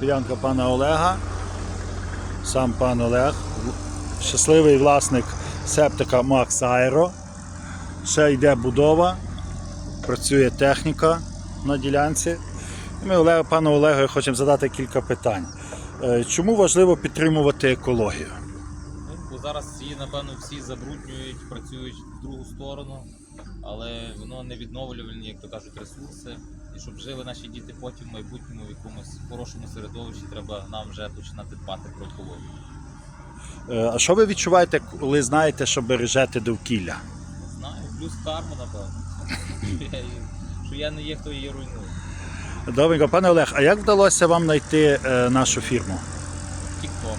ділянка пана Олега. Сам пан Олег, щасливий власник септика Макс Аеро. Ще йде будова, працює техніка на ділянці. Ми Олег, пану Олегу хочемо задати кілька питань. Е, Чому важливо підтримувати екологію? Ну, бо зараз її, напевно, всі забруднюють, працюють в другу сторону, але воно не відновлювальні, як то кажуть, ресурси. І щоб жили наші діти потім в майбутньому в якомусь хорошому середовищі, треба нам вже починати дбати про екологію. Е, А що ви відчуваєте, коли знаєте, що бережете довкілля? Не знаю, плюс карма, напевно. Що я, що я не є, хто її руйнує. Добренько, пане Олег, а як вдалося вам знайти е, нашу фірму? Тік-ток.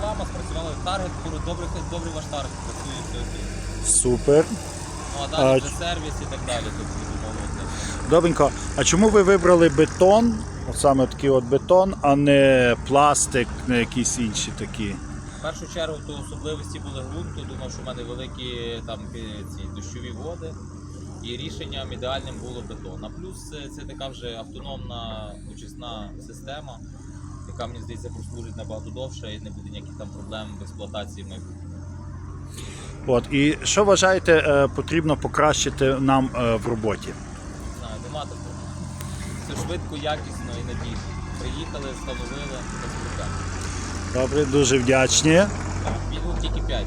Реклама спрацювала, таргет, добрий, добрий ваш таргет працює все окей. Супер. Ну а А далі ч- вже сервіс і так далі, тобто безумовно. Добренько, а чому ви вибрали бетон, от саме такий от бетон, а не пластик, не якісь інші такі? В першу чергу то особливості були ґрунту, думав, що в мене великі там е, ці дощові води. І рішенням ідеальним було бетон. А плюс це, це така вже автономна очисна система, яка мені здається прослужить набагато довше і не буде ніяких там проблем в експлуатації майбутнього. От, і що вважаєте, е, потрібно покращити нам е, в роботі? Не знаю, нема такого. Все швидко, якісно і надійно. Приїхали, встановили без проблем. Добре, дуже вдячні. Відгук тільки 5.